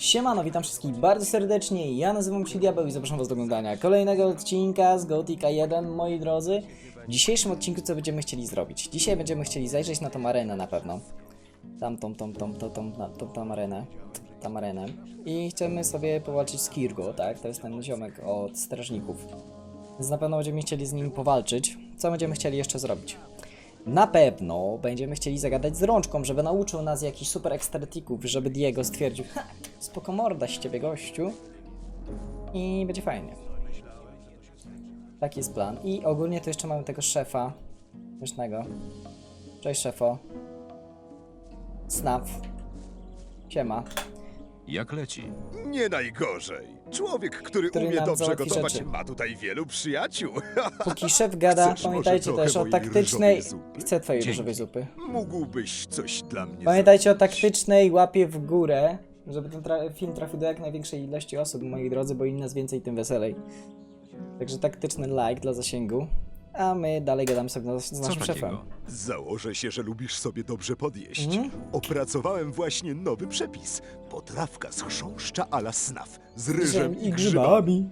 Siemano, witam wszystkich bardzo serdecznie, ja nazywam się Diabeł i zapraszam was do oglądania kolejnego odcinka z Gothica 1, moi drodzy. W dzisiejszym odcinku co będziemy chcieli zrobić? Dzisiaj będziemy chcieli zajrzeć na tą arenę na pewno. Tam, tą, tą, tą, tą, tą, tą, tą, tą arenę. Tam arenę. I chcemy sobie powalczyć z Kirgo, tak? To jest ten ziomek od strażników. Więc na pewno będziemy chcieli z nim powalczyć. Co będziemy chcieli jeszcze zrobić? Na pewno będziemy chcieli zagadać z rączką, żeby nauczył nas jakichś super ekstratyków, żeby Diego stwierdził, ha, spoko morda z ciebie gościu. I będzie fajnie. Taki jest plan. I ogólnie to jeszcze mamy tego szefa. Śmiesznego. Cześć szefo. Snap. Siema. Jak leci? Nie najgorzej. Człowiek, który, Który umie nam dobrze załatwi gotować, rzeczy. ma tutaj wielu przyjaciół. Póki szef gada, Chcesz może pamiętajcie trochę też o mojej taktycznej... zupy? Chcę twojej Dzięki. różowej zupy. Mógłbyś coś dla mnie Pamiętajcie o taktycznej łapie w górę, żeby ten tra- film trafił do jak największej ilości osób, moi drodzy, bo im nas więcej, tym weselej. Także taktyczny like dla zasięgu, a my dalej gadamy sobie z, naszym takiego? szefem. Założę się, że lubisz sobie dobrze podjeść. Mhm. Opracowałem właśnie nowy przepis. Potrawka z chrząszcza a la snaf. Z ryżem Żem i grzybami.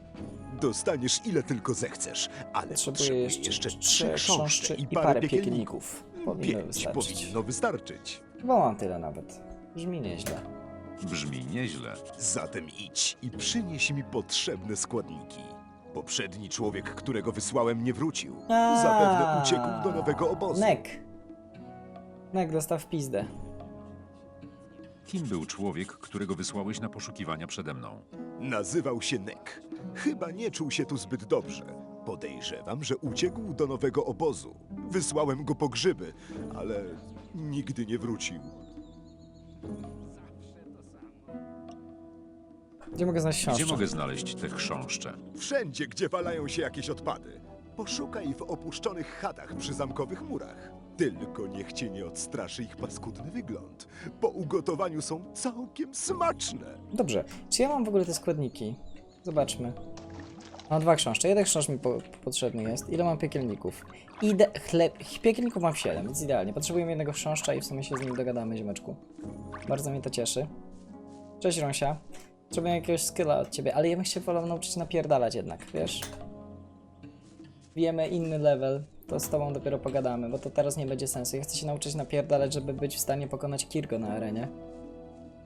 Dostaniesz ile tylko zechcesz, ale Potrzebuję potrzebuję jeszcze, jeszcze trzy chrząszcze i parę piekielników. piekielników. Powinno Pięć wystarczyć. powinno wystarczyć. Chyba mam tyle nawet. Brzmi nieźle. Brzmi nieźle. Zatem idź i przynieś mi potrzebne składniki. Poprzedni człowiek, którego wysłałem, nie wrócił. Zapewne uciekł do nowego obozu. Nek. Nek dostał w pizdę. Kim był człowiek, którego wysłałeś na poszukiwania przede mną? Nazywał się Nek. Chyba nie czuł się tu zbyt dobrze. Podejrzewam, że uciekł do nowego obozu. Wysłałem go po grzyby, ale nigdy nie wrócił. Gdzie mogę znaleźć książkę? Gdzie mogę znaleźć te chrząszcze? Wszędzie, gdzie walają się jakieś odpady. Poszukaj w opuszczonych chatach przy zamkowych murach. Tylko niech cię nie odstraszy ich paskudny wygląd. Po ugotowaniu są całkiem smaczne. Dobrze. Czy ja mam w ogóle te składniki? Zobaczmy. Mam dwa chrząszcze. Jeden chrząszcz mi po potrzebny jest. Ile mam piekielników? Ide chleb. Piekielników mam 7, więc idealnie. Potrzebujemy jednego chrząszcza i w sumie się z nim dogadamy, ziomeczku. Bardzo mnie to cieszy. Cześć, Rąsia. Potrzebuję jakiegoś skilla od ciebie, ale ja bym się wolał nauczyć napierdalać jednak, wiesz? Wiemy inny level, to z tobą dopiero pogadamy, bo to teraz nie będzie sensu. Ja chcę się nauczyć napierdalać, żeby być w stanie pokonać Kirgo na arenie.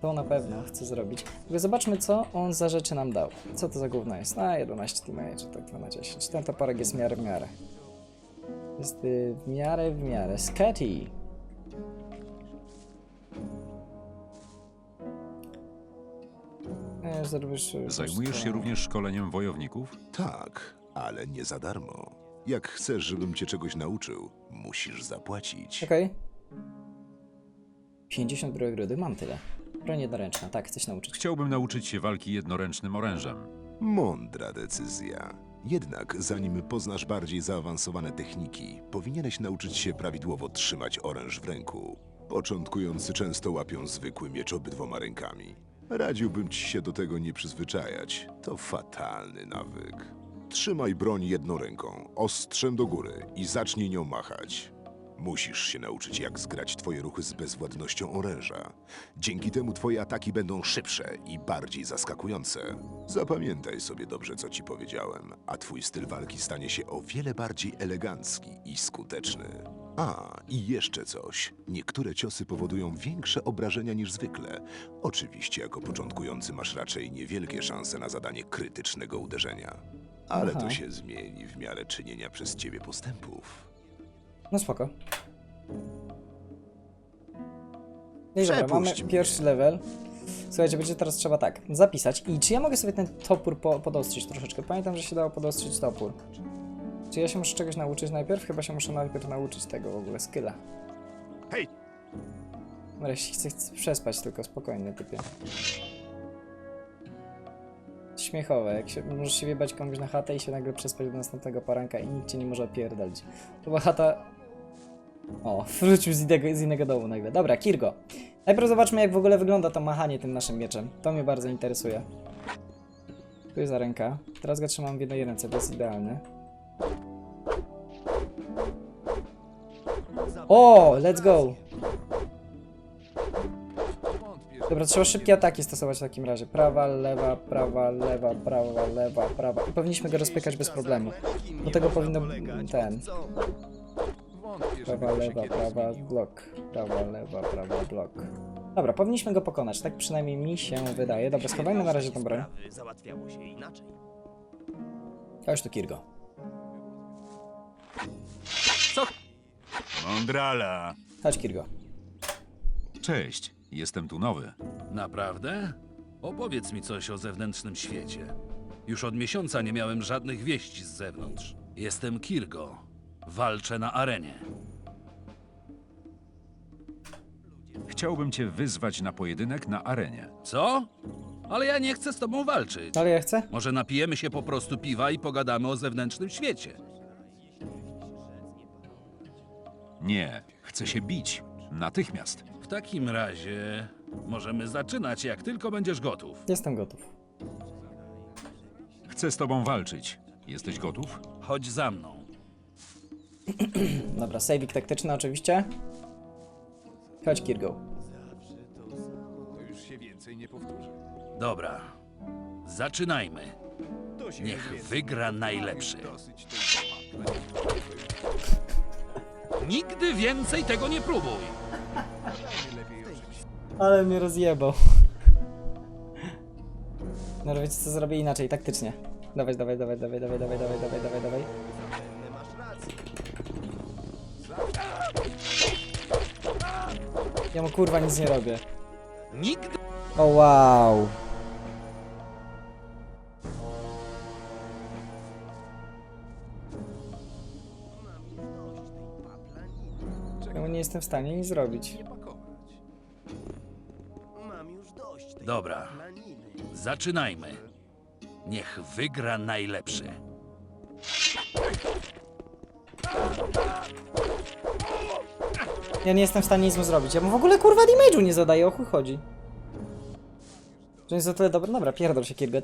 To na pewno chcę zrobić. Tylko zobaczmy, co on za rzeczy nam dał. Co to za gówno jest? A, 11 damage, tak 2 na 10. Ten toporek jest w miarę w miarę. Jest w miarę w miarę. Sketty. Zajmujesz się również szkoleniem wojowników? Tak, ale nie za darmo. Jak chcesz, żebym cię czegoś nauczył, musisz zapłacić. Okej. 50 brojek rudy, mam tyle. Broń jednoręczna, tak, chcę się nauczyć. Chciałbym nauczyć się walki jednoręcznym orężem. Mądra decyzja. Jednak zanim poznasz bardziej zaawansowane techniki, powinieneś nauczyć się prawidłowo trzymać oręż w ręku. Początkujący często łapią zwykły miecz obydwoma rękami. Radziłbym ci się do tego nie przyzwyczajać. To fatalny nawyk. Trzymaj broń jedną ręką, ostrzem do góry i zacznij nią machać. Musisz się nauczyć, jak zgrać twoje ruchy z bezwładnością oręża. Dzięki temu twoje ataki będą szybsze i bardziej zaskakujące. Zapamiętaj sobie dobrze, co ci powiedziałem, a twój styl walki stanie się o wiele bardziej elegancki i skuteczny. A, i jeszcze coś. Niektóre ciosy powodują większe obrażenia niż zwykle. Oczywiście, jako początkujący masz raczej niewielkie szanse na zadanie krytycznego uderzenia. Ale Aha. to się zmieni w miarę czynienia przez ciebie postępów. No spoko. No i dobra, mamy mnie. pierwszy level. Słuchajcie, będzie teraz trzeba tak, zapisać. I czy ja mogę sobie ten topór po podostrzyć troszeczkę? Pamiętam, że się dało podostrzyć topór. Czy ja się muszę czegoś nauczyć najpierw? Chyba się muszę najpierw nauczyć tego w ogóle skilla. Hej! Dobra, się chcę, chcę przespać tylko, spokojnie typie. Śmiechowe, jak się, możesz się wjebać komuś na chatę i się nagle przespać do następnego poranka i nikt cię nie może opierdalić. To była chata... O, wrócił z innego, z innego domu nagle. Dobra, Kirgo. Najpierw zobaczmy jak w ogóle wygląda to machanie tym naszym mieczem. To mnie bardzo interesuje. Tu jest za ręka. Teraz go trzymam w jednej ręce, to jest idealne. O, let's go! Dobra, trzeba szybkie ataki stosować w takim razie. Prawa, lewa, prawa, lewa, prawa, lewa, prawa. I powinniśmy go rozpykać bez problemu. Do tego powinno ten. Prawa, lewa, prawa, blok. Prawa, lewa, prawa, blok. Dobra, powinniśmy go pokonać, tak przynajmniej mi się wydaje. Dobra, schowajmy na razie tą broń. Załatwiało się inaczej. Chodź tu, Kirgo. Mądrala. Chodź, Kirgo. Cześć, jestem tu nowy. Naprawdę? Opowiedz mi coś o zewnętrznym świecie. Już od miesiąca nie miałem żadnych wieści z zewnątrz. Jestem Kirgo. Walczę na arenie. Chciałbym cię wyzwać na pojedynek na arenie. Co? Ale ja nie chcę z tobą walczyć. Ale ja chcę? Może napijemy się po prostu piwa i pogadamy o zewnętrznym świecie. Nie, chcę się bić. Natychmiast. W takim razie możemy zaczynać, jak tylko będziesz gotów. Jestem gotów. Chcę z tobą walczyć. Jesteś gotów? Chodź za mną. Dobra, saving taktyczny oczywiście. Chodź, Kirgo. Dobra. Zaczynajmy. Niech wygra najlepszy. Nigdy więcej tego nie próbuj. Ale mnie rozjebał. No wiecie co zrobię inaczej, taktycznie. Dawaj, dawaj, dawaj, dawaj, dawaj, dawaj, dawaj, dawaj, dawaj, dawaj. Ja mu kurwa nic nie robię. Nigdy. O wow. Ja mu nie jestem w stanie nic zrobić. Dobra. Zaczynajmy. Niech wygra najlepszy. Ja nie jestem w stanie nic mu zrobić. Ja mu w ogóle kurwa damage'u nie zadaję, o chuj chodzi. Że jest o tyle dobry. Dobra, pierdol się Kirgo. I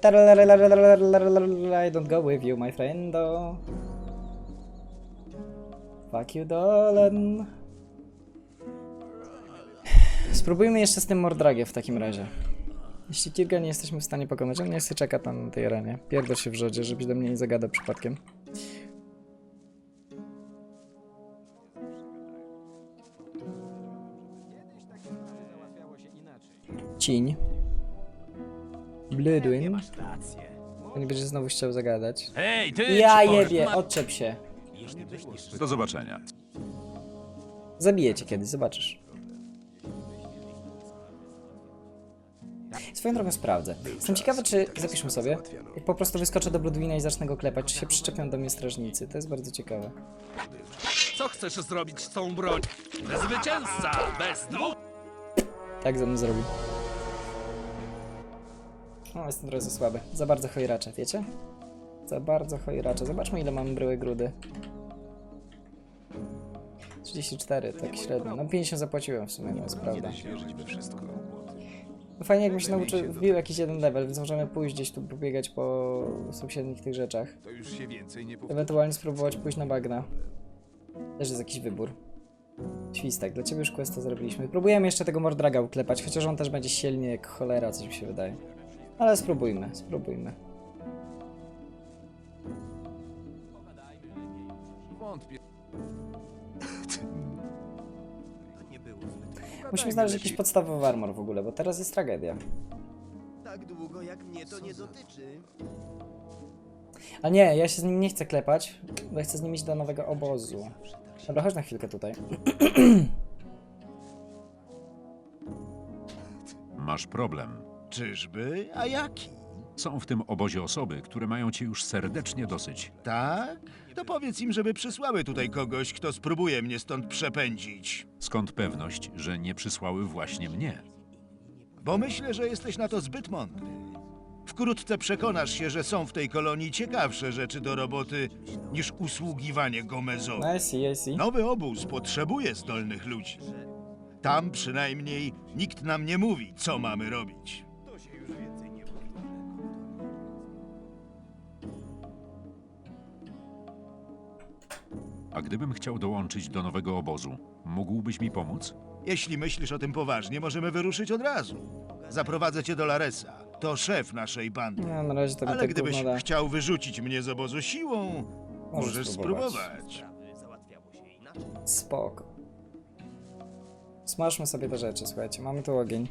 don't go with you, my friendo. Fuck you, Dolan. Spróbujmy jeszcze z tym Mordragiem w takim razie. Jeśli Kirga nie jesteśmy w stanie pokonać, on nie chce czeka tam na tej arenie. Pierdol się w rzodzie, żebyś do mnie nie zagadał przypadkiem. Cień. Bludwin. To nie będzie znowu chciał zagadać. Hej, ty! Ja czy jebie, odczep się. Do zobaczenia. Zabiję cię kiedyś, zobaczysz. Swoją drogą sprawdzę. Jestem ciekawy, czy zapiszmy sobie. Jak po prostu wyskoczę do Bloodwina i zacznę go klepać, czy się przyczepią do mnie strażnicy. To jest bardzo ciekawe. Co chcesz zrobić z tą bronią? Zwycięzca! Bez dwóch! Tak ze mną zrobił. O, jestem trochę za słaby. Za bardzo chojracze, wiecie? Za bardzo chojracze. Zobaczmy, ile mam bryły grudy. 34, tak średnio. No 50 zapłaciłem w sumie, no jest prawda. No fajnie jakbym się nauczył, wbił jakiś jeden level, więc możemy pójść gdzieś tu pobiegać po sąsiednich tych rzeczach. To już się więcej nie Ewentualnie spróbować pójść na bagna. Też jest jakiś wybór. Świstak, dla ciebie już questa zrobiliśmy. Próbujemy jeszcze tego Mordraga uklepać, chociaż on też będzie silny jak cholera, coś mi się wydaje. Ale spróbujmy, spróbujmy. Musimy znaleźć jakiś podstawowy armor w ogóle, bo teraz jest tragedia. tak długo, jak mnie to nie dotyczy. A nie, ja się z nim nie chcę klepać, bo chcę z nim iść do nowego obozu. Dobra, chodź na chwilkę tutaj. Masz problem. Czyżby? A jaki? Są w tym obozie osoby, które mają cię już serdecznie dosyć. Tak? To powiedz im, żeby przysłały tutaj kogoś, kto spróbuje mnie stąd przepędzić. Skąd pewność, że nie przysłały właśnie mnie? Bo myślę, że jesteś na to zbyt mądry. Wkrótce przekonasz się, że są w tej kolonii ciekawsze rzeczy do roboty niż usługiwanie Gomezowi. No, I see, I see. Nowy obóz potrzebuje zdolnych ludzi. Tam przynajmniej nikt nam nie mówi, co mamy robić. A gdybym chciał dołączyć do nowego obozu, mógłbyś mi pomóc? Jeśli myślisz o tym poważnie, możemy wyruszyć od razu. Zaprowadzę cię do Laresa. To szef naszej bandy. No, na razie to mi Ale tak gdybyś gówno da. chciał wyrzucić mnie z obozu siłą, możesz spróbować. spróbować. Załatwiało się inaczej. Spoko. Smażmy sobie te rzeczy, słuchajcie. Mamy tu ogień.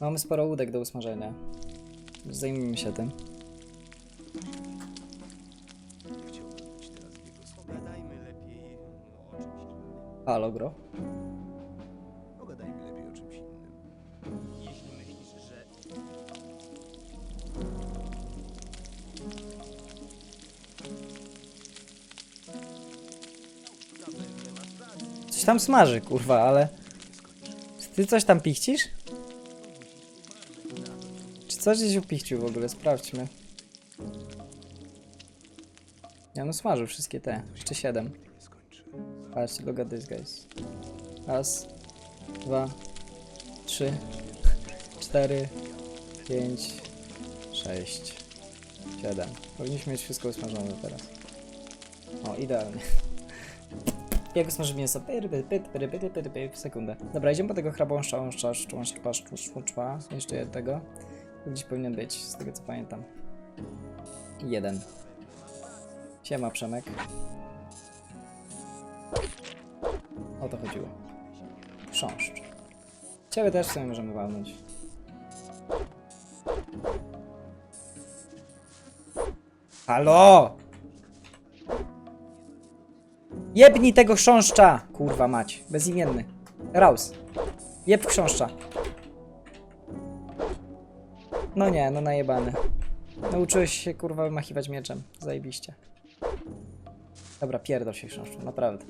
Mamy sporo łódek do usmażenia. Zajmijmy się tym. Halo, gro. Pogadajmy lepiej o czymś innym. Jeśli myślisz, że Coś tam smaży, kurwa, ale... Czy ty coś tam pichcisz? Czy coś gdzieś upichcił w ogóle? Sprawdźmy. Ja no smażył wszystkie te. Jeszcze siedem. Patrzcie, look at this guys. Raz, dwa, trzy, cztery, pięć, sześć, siedem. Powinniśmy mieć wszystko usmażone teraz. O, idealnie. Jak smaży mięso? Sekundę. Dobra, idziemy po tego chrabąszcza, szczłąszcza, szczłąszcza, jeszcze jednego. Gdzieś powinien być, z tego co pamiętam. Jeden. Siema, Przemek. O to chodziło. Chrząszcz. Ciebie też w sumie możemy walnąć. Halo! Jebnij tego chrząszcza! Kurwa mać, bezimienny. Raus. Jeb chrząszcza. No nie, no najebany. Nauczyłeś się kurwa wymachiwać mieczem. Zajebiście. Dobra, pierdol się chrząszczu, naprawdę.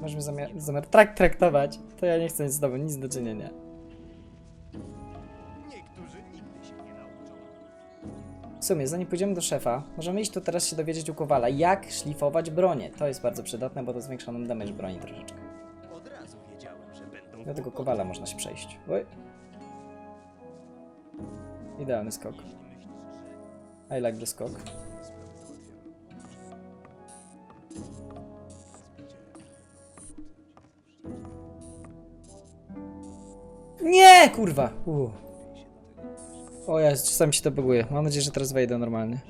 Możemy zamiar, zamiar trak traktować. To ja nie chcę mieć z tobą nic do czynienia. niektórzy nigdy się nie nauczą. W sumie, zanim pójdziemy do szefa, możemy iść tu teraz się dowiedzieć u Kowala, jak szlifować bronię. To jest bardzo przydatne, bo to zwiększa nam damage broni troszeczkę. Od razu wiedziałem, że będą Do tego. Kowala można się przejść. Oj. Idealny skok. I like the skok. Nie, kurwa! U. O ja czasami się to buguje. Mam nadzieję, że teraz wejdę normalnie.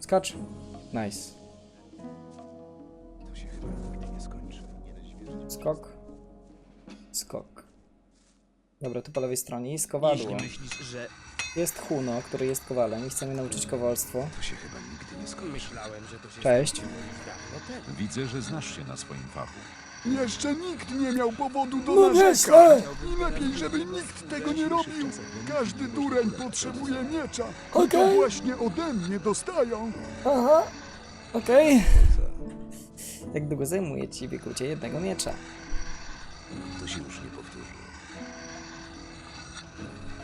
Skacz. Nice. Skok. Skok. Dobra, tu po lewej stronie jest kowadło. Jeśli myślisz, że Jest Huno, który jest kowalem i chce mnie nauczyć kowalstwo. To się chyba nigdy nie skończy. myślałem, że to się Cześć. skończyło już dawno temu. Widzę, że znasz się na swoim fachu. Jeszcze nikt nie miał powodu do No narzekać. I lepiej, żeby nikt tego nie robił. Każdy dureń potrzebuje miecza. I to właśnie ode mnie dostają. Aha. Okej. Jak długo zajmuje ci wykucie jednego miecza? To się już nie powtórzy.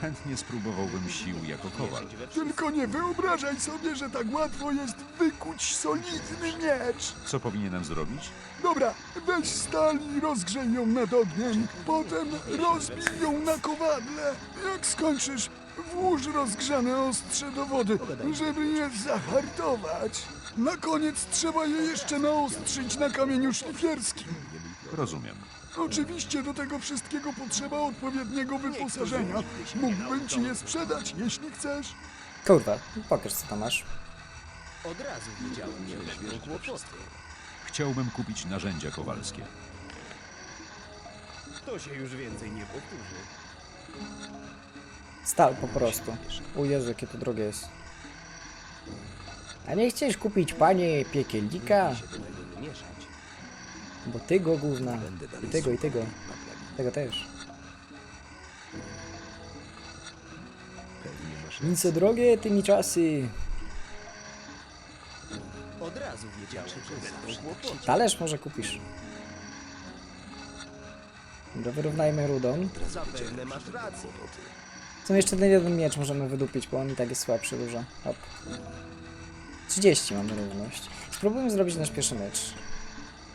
Chętnie spróbowałbym sił jako kowal. Tylko nie wyobrażaj sobie, że tak łatwo jest wykuć solidny miecz. Co powinienem zrobić? Dobra, weź stal i rozgrzej ją nad ogniem. Potem rozbij ją na kowadle. Jak skończysz, włóż rozgrzane ostrze do wody, żeby je zahartować. Na koniec trzeba je jeszcze naostrzyć na kamieniu szlifierskim. Rozumiem. Oczywiście do tego wszystkiego potrzeba odpowiedniego wyposażenia. Mógłbym ci je sprzedać, jeśli chcesz. Kurwa, pokaż co tam masz. Od razu wiedziałem, że będą kłopoty. Chciałbym kupić narzędzia kowalskie. To się już więcej nie powtórzy. Stal po prostu. O Jezu, jakie to drogie jest. A nie chcesz kupić, panie piekielnika? Się do tego nie. Bo ty go gówna. I tego, i tego. Tego też. Nic o drogie tymi czasy. Od razu wiedziałem, że. Talerz może kupisz. Dobra, wyrównajmy rudą. Zapewne masz rację. Co jeszcze ten jeden miecz możemy wydupić, bo on i tak jest słabszy dużo. Hop. 30 mamy równość. Spróbujmy zrobić nasz pierwszy miecz.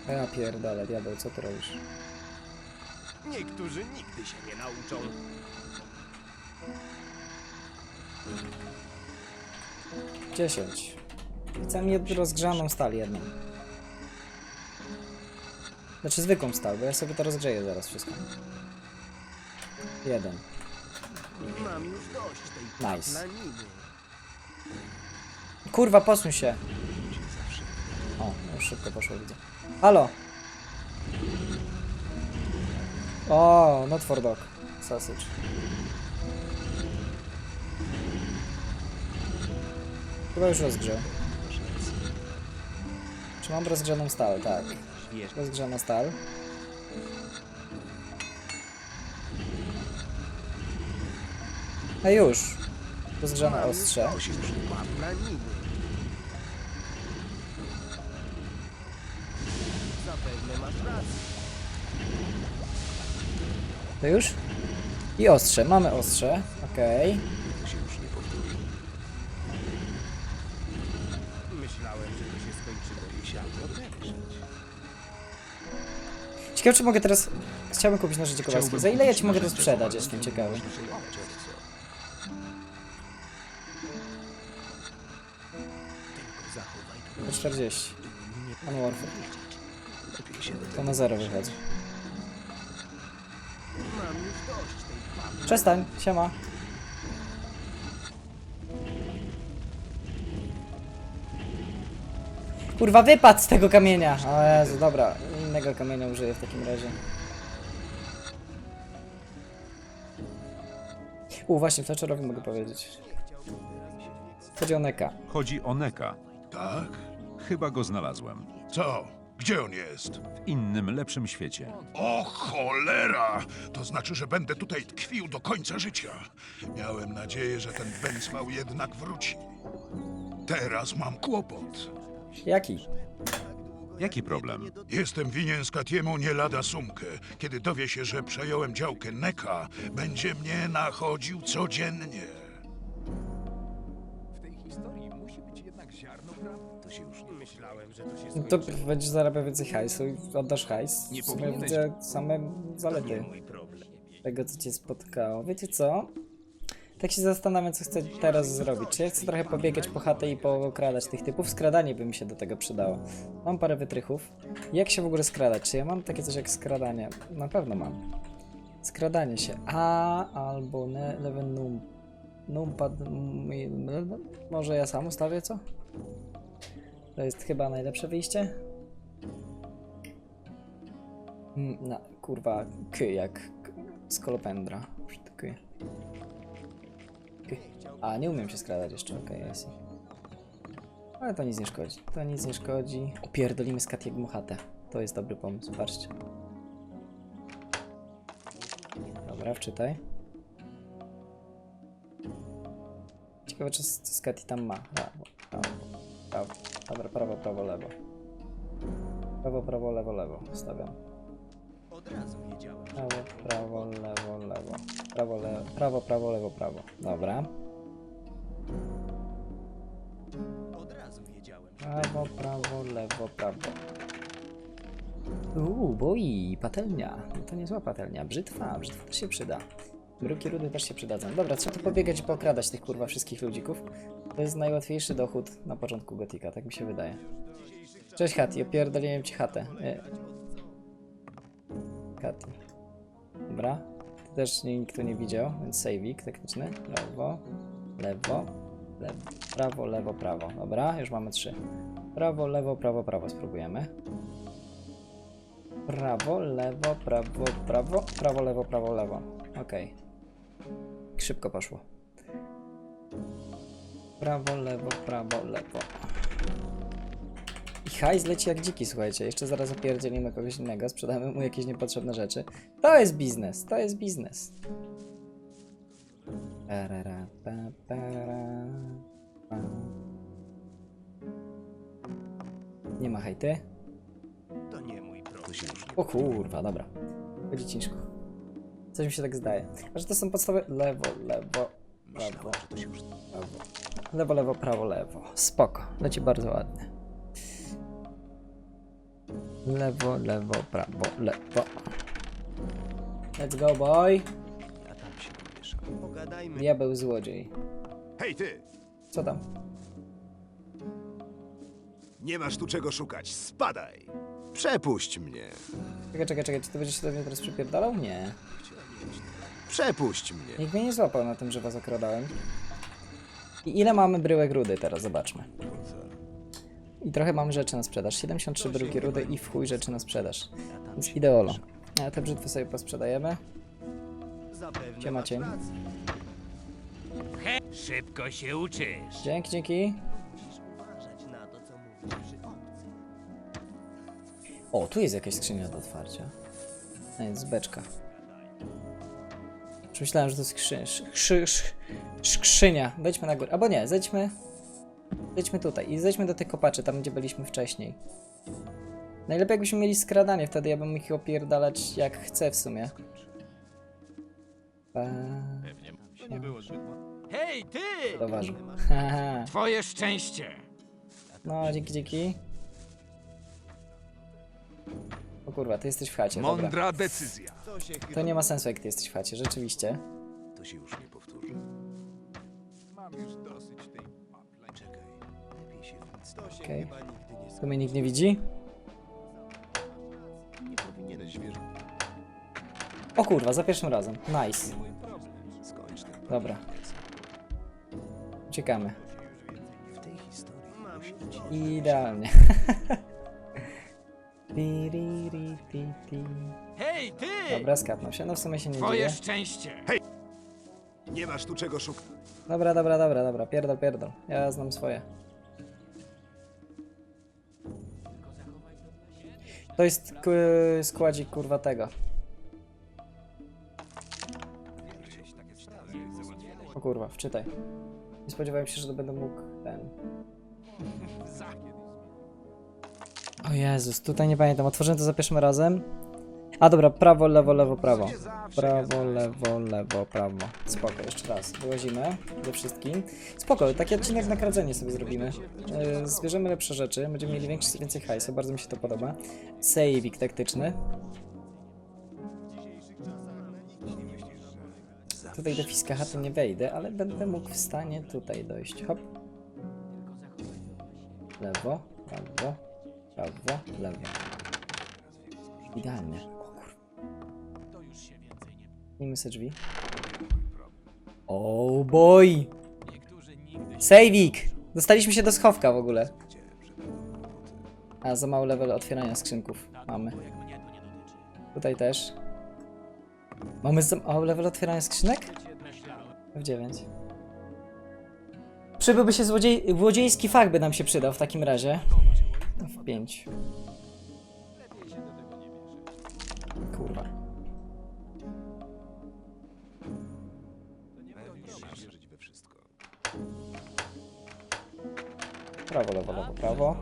Ja pierdolę, diabeł, co ty robisz? Niektórzy nigdy się nie nauczą. Dziesięć. Chcę mieć rozgrzaną stal jedną. Znaczy zwykłą stal, bo ja sobie to rozgrzeję zaraz wszystko. Jeden. Mam już dość tej Nice. planiny. Kurwa, posuń się. O, no już szybko poszło, widzę. Halo! O, not for dog. Sausage. Chyba już rozgrzał. Czy mam rozgrzaną stal? Tak. Rozgrzana stal. A już. Rozgrzane ostrze. Masz rację. To już? I ostrze, mamy ostrze, okej. Myślałem, że to się skończyło i siadło też. Ciekawe czy mogę teraz... Chciałbym kupić narzędzie kowalskie. Za ile ja ci mogę to sprzedać? Jestem ciekawy. Po 40. Pan Warfare. To na zero wychodzi. Mam już dość tej planiny. Przestań, siema. Kurwa, wypadł z tego kamienia! O Jezu, dobra, innego kamienia użyję w takim razie. U, właśnie, Fletcherowi mogę powiedzieć. Chodzi o Neka. Chodzi o Neka. Tak? Chyba go znalazłem. Co? Gdzie on jest? W innym, lepszym świecie. O cholera! To znaczy, że będę tutaj tkwił do końca życia. Miałem nadzieję, że ten Benzwał jednak wróci. Teraz mam kłopot. Jaki? Jaki problem? Jestem winien Skatiemu nie lada sumkę. Kiedy dowie się, że przejąłem działkę Neka, będzie mnie nachodził codziennie. Myślałem, że to się No to będziesz zarabiał więcej hajsu i oddasz hajs. W sumie widzę same zalety tego, co cię spotkało. Wiecie co? Tak się zastanawiam, co chcę teraz zrobić. Czy ja chcę trochę pobiegać po chatę i pookradać tych typów? Skradanie by mi się do tego przydało. Mam parę wytrychów. Jak się w ogóle skradać? Czy ja mam takie coś jak skradanie? Na pewno mam. Skradanie się. A albo ne, lewy num. Numpad. Może ja sam ustawię, co? To jest chyba najlepsze wyjście. Na, kurwa, k jak skolopendra. A, nie umiem się skradać jeszcze, okej, okay, jest. Ale to nic nie szkodzi, to nic nie szkodzi. Opierdolimy z Katiego. To jest dobry pomysł, patrzcie. Dobra, wczytaj. Ciekawe, czy Skati tam ma. Prawo, prawo, prawo. Dobra, prawo, prawo, lewo. Prawo, prawo, lewo, lewo. Stawiam. od razu wiedziałem. Prawo, prawo, lewo, lewo. Prawo, lewo, prawo, prawo, lewo, prawo. Dobra. Od razu wiedziałem. Prawo, prawo, lewo, prawo. Uuu, boi, patelnia. No to niezła patelnia. Brzytwa, brzytwa też się przyda. Bruki rudy też się przydadzą. Dobra, trzeba tu pobiegać i pokradać tych kurwa wszystkich ludzików. To jest najłatwiejszy dochód na początku Gotika, tak mi się wydaje. Cześć Hati, opierdoliłem ci chatę. E. Hati. Dobra. Tu też nikt tu nie widział, więc saveik taktyczny. Lewo, lewo, lewo, prawo, lewo, prawo. Dobra, już mamy trzy. Prawo, lewo, prawo, prawo spróbujemy. Prawo, lewo, prawo, prawo, prawo, lewo, prawo, lewo. Okej. Szybko poszło. Prawo, lewo, prawo, lewo. I hajs leci jak dziki, słuchajcie. Jeszcze zaraz opierdzielimy kogoś innego, sprzedamy mu jakieś niepotrzebne rzeczy. To jest biznes, to jest biznes. Parara, pa, para, pa. Nie ma hejty. To nie mój problem. O kurwa, dobra. Będzie ciężko. Coś mi się tak zdaje. A że to są podstawy. Lewo, lewo, prawo. Lewo. Lewo, lewo, prawo, lewo. Spoko. Leci bardzo ładnie. Lewo, lewo, prawo, lewo. Let's go, boy. Pogadajmy. Diabeł złodziej. Hej ty! Co tam? Nie masz tu czego szukać, spadaj! Przepuść mnie. Czekaj, czekaj, czekaj, czy ty będziesz się do mnie teraz przypierdalał? Nie. Przepuść mnie. Nikt mnie nie złapał na tym, że was okradałem. I ile mamy bryłek rudy teraz? Zobaczmy. I trochę mamy rzeczy na sprzedaż. 73 bryłki rudy i w chuj rzeczy na sprzedaż. Więc ideolo. A te brzytwy sobie posprzedajemy. Gdzie macie? Szybko się uczysz. Dzięki, dzięki. O, tu jest jakaś skrzynia do otwarcia. A jest beczka. Myślałem, że to jest skrzy, skrzy, sk- skrzynia. Wejdźmy na górę. Albo nie, zejdźmy. Zejdźmy tutaj i zejdźmy do tych kopaczy, tam gdzie byliśmy wcześniej. Najlepiej jakbyśmy mieli skradanie, wtedy ja bym mógł ich opierdalać jak chcę w sumie. Eee, To nie było zbyt. Hej, ty! Zauważył. Twoje szczęście! No, dzięki, dzięki. O kurwa, ty jesteś w chacie, dobra. Mądra decyzja. To nie ma sensu, jak ty jesteś w chacie, rzeczywiście. To się już nie powtórzy. Mam już dosyć tej. Czekaj. Lepiej się nic to się Okej. chyba nigdy nie Tu mnie nikt nie widzi. nie powinieneś wierzyć. O kurwa, za pierwszym razem. Nice. Skończ ten Dobra. Uciekamy. W tej historii musi być Idealnie. Hej, ty! Dobra, skapnął się. No w sumie się nie Twoje dzieje. szczęście! Nie masz tu czego szukać. Dobra, dobra, dobra, dobra. Pierdol, pierdol. Ja znam swoje. To jest składzik kurwa tego. O kurwa, wczytaj. Nie spodziewałem się, że to będę mógł ten. Jezus, tutaj nie pamiętam. Otworzyłem to za pierwszym razem. A dobra, prawo, lewo, lewo, prawo. Prawo, lewo, lewo, prawo. Spoko, jeszcze raz. Wyłazimy ze wszystkim. Spoko, taki odcinek na kradzenie sobie zrobimy. Yy, zbierzemy lepsze rzeczy, będziemy mieli większy, więcej hajsu, bardzo mi się to podoba. Saveik taktyczny. Tutaj do fiska chaty nie wejdę, ale będę mógł w stanie tutaj dojść. Hop. Lewo, prawo, prawo, lewo. Idealnie. O kur... Miejmy sobie drzwi. Oh boy! Sejwik! Dostaliśmy się do schowka w ogóle. A, za mały level otwierania skrzynków mamy. Tutaj też. Mamy za mały level otwierania skrzynek? W 9. Przybyłby się złodziej... złodziejski fach by nam się przydał w takim razie. W 5. Kurwa. wierzyć we wszystko. Prawo, lewo, lewo, prawo.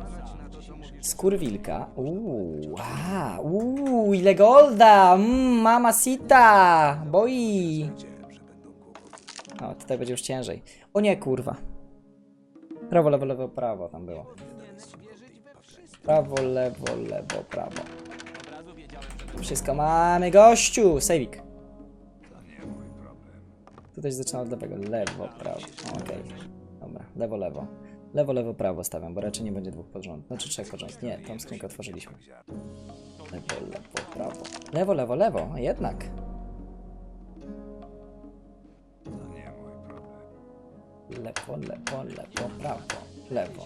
Skór wilka. Uuu, a, uuu, ile golda! Mmm, mama sita! Boi! O, tutaj będzie już ciężej. O nie, kurwa. Prawo, lewo, lewo, prawo tam było. Prawo, lewo, lewo, prawo. Wszystko mamy, gościu! Sejwik. Tutaj zaczynam od lewego. Lewo, prawo. Okej. Dobra, lewo, lewo. Lewo, lewo, prawo stawiam, bo raczej nie będzie dwóch pod. Znaczy trzech pod. Nie, tą skrzynkę otworzyliśmy. Lewo, lewo, prawo. Lewo, lewo, lewo. A jednak. Lewo, lewo, lewo, prawo. Lewo,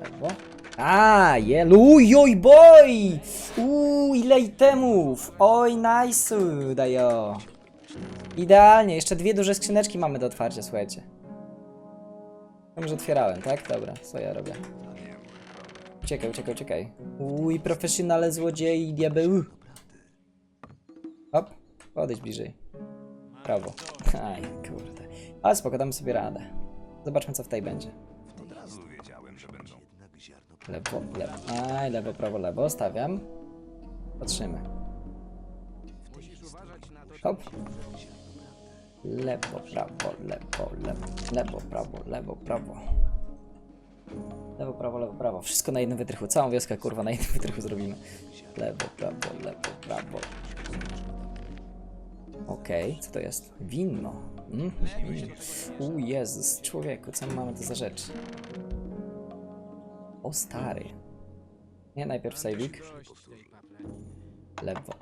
lewo. A, jelu, oj, boy! Uuu, ile itemów! Oj, nice, dajo. Idealnie, jeszcze dwie duże skrzyneczki mamy do otwarcia, słuchajcie. Wiem, że otwierałem, tak? Dobra, co ja robię? Uciekaj, uciekaj, uciekaj. Uj, profesjonale złodziei, diabeł. Hop, podejdź bliżej. Prawo. Aj, kurde. Ale spoko, damy sobie radę. Zobaczmy, co w tej będzie. Lewo, lewo. Aj, lewo, prawo, lewo. Stawiam. Patrzymy. Hop. Lewo, prawo, lewo, lewo. Lewo, prawo, lewo, prawo. Lewo, prawo, lewo, prawo. Wszystko na jednym wytrychu. Całą wioskę, kurwa, na jednym wytrychu zrobimy. Lewo, prawo, lewo, prawo. Okej, co to jest? Winno. Mm. U Jezus, człowieku, co my mamy to za rzecz? O stary. Nie, najpierw sejwik. Lewo.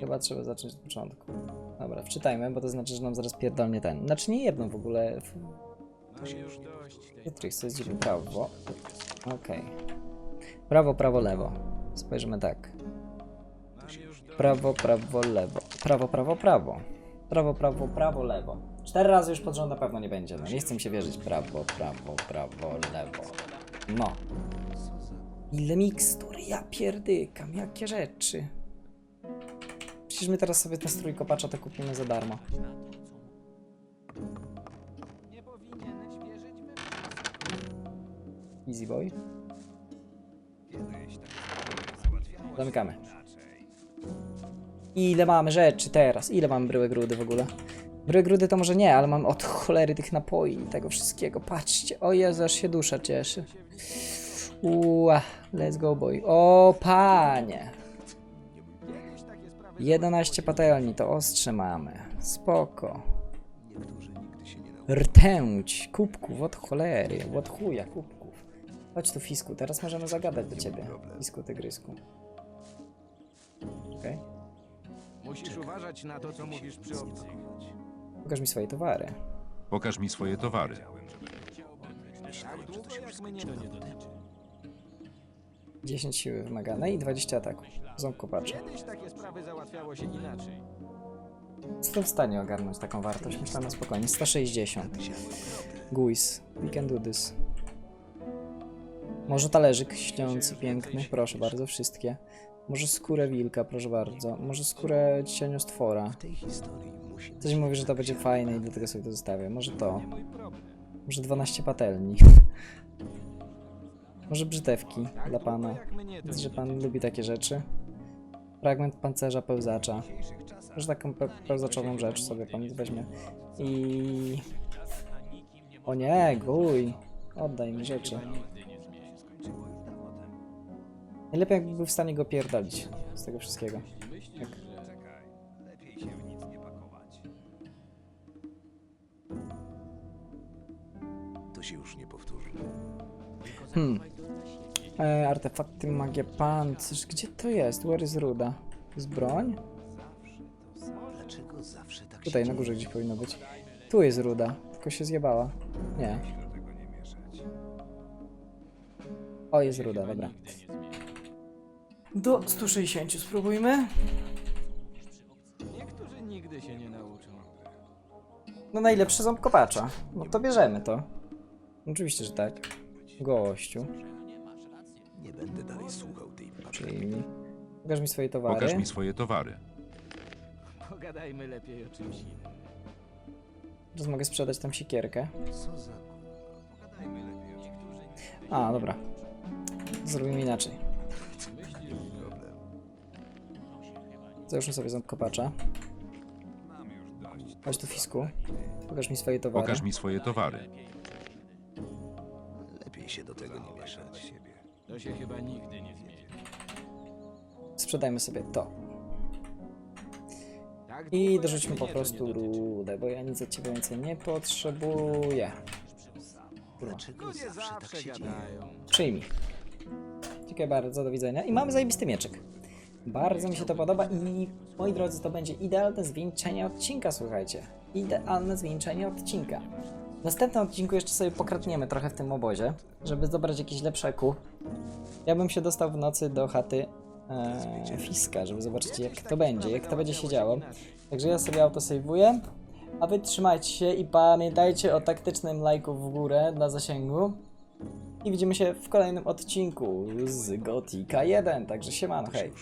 Chyba trzeba zacząć od początku. Dobra, wczytajmy, bo to znaczy, że nam zaraz pierdolnie ten. Znaczy nie jedną w ogóle. Tetris, to jest dziwne. Prawo. Okej. Prawo, prawo, lewo. Spojrzymy tak. Prawo, prawo, lewo. Prawo, prawo, prawo. Prawo, prawo, prawo, lewo. Cztery razy już pod rząd na pewno nie będzie. No nie chcę mi się wierzyć. Prawo, prawo, prawo, lewo. No. Ile mikstury, ja pierdykam, jakie rzeczy. Przecież my teraz sobie ten strój kopacza to kupimy za darmo. Easy boy. Zamykamy. Ile mamy rzeczy teraz? Ile mamy bryłek rudy w ogóle? Bryłek rudy to może nie, ale mam od cholery tych napoi i tego wszystkiego. Patrzcie, o Jezu, aż się dusza cieszy. Ua, let's go boy. O panie. 11 patelni, to ostrze mamy. Spoko. Rtęć, kubków, od cholery, od chuja, kubków. Chodź tu, Fisku, teraz możemy zagadać do ciebie. Fisku, tygrysku. Okej. Musisz uważać na to, co mówisz przy obcych. Pokaż mi swoje towary. Pokaż mi swoje towary. Tak długo jak mnie to nie dotyczy. 10 siły wymagane i 20 ataku. Ząb kopacza. Kiedyś takie sprawy załatwiało się inaczej. Jestem w stanie ogarnąć taką wartość. Myślę na spokojnie. 160. Guis. We can do this. Może talerzyk śniący piękny. Proszę bardzo, wszystkie. Może skórę wilka, proszę bardzo. Może skórę cieniostwora. Coś mówi, że to będzie fajne i dlatego sobie to zostawię. Może to. Może 12 patelni. Może brzytewki dla pana. Widzę, że pan lubi takie rzeczy. Fragment pancerza pełzacza. Może taką pe pełzaczową rzecz sobie pan weźmie. I... O nie, guj. Oddaj mi rzeczy. Najlepiej jakby był w stanie go pierdolić z tego wszystkiego. Tak. To się już nie powtórzy. Hmm. E, artefakty, magia, pancerz. Gdzie to jest? Where is Ruda? To jest broń? Dlaczego zawsze tak Tutaj na górze gdzieś powinno być. Tu jest Ruda, tylko się zjebała. Nie. O, jest Ruda, dobra. Do 160 spróbujmy. Niektórzy nigdy się nie nauczą. No najlepszy ząb kopacza. No to bierzemy to. Oczywiście, że tak. Gościu. Nie będę dalej słuchał tej paczki. Czyli... Pokaż mi swoje towary. Pokaż mi swoje towary. Pogadajmy lepiej o czymś innym. Teraz mogę sprzedać tam siekierkę. Co za... A, dobra. Zrobimy inaczej. Załóżmy sobie ząb kopacza. Chodź tu, Fisku. Pokaż mi swoje towary. Pokaż mi swoje towary. Lepiej się do tego nie mieszać. To się chyba nigdy nie zmieni. Sprzedajmy sobie to. Tak I długo, dorzućmy jak po mnie to prostu nie dotyczy. rudę, bo ja nic od ciebie więcej nie potrzebuję. Dlaczego Ludzie zawsze tak się dzieje? gadają. Przyjmij. Dziękuję bardzo, do widzenia. I mamy zajebisty mieczek. Bardzo mi się to podoba i moi drodzy, to będzie idealne zwieńczenie odcinka, słuchajcie. Idealne zwieńczenie odcinka. W następnym odcinku jeszcze sobie pokradniemy trochę w tym obozie, żeby zebrać jakieś lepsze EQ. Ja bym się dostał w nocy do chaty e, Fiska, żeby zobaczyć jak to będzie, jak to będzie się działo. Także ja sobie autosejwuję, a wy trzymajcie się i pamiętajcie o taktycznym lajku w górę dla zasięgu. I widzimy się w kolejnym odcinku z Gotika 1, także siemano, hej.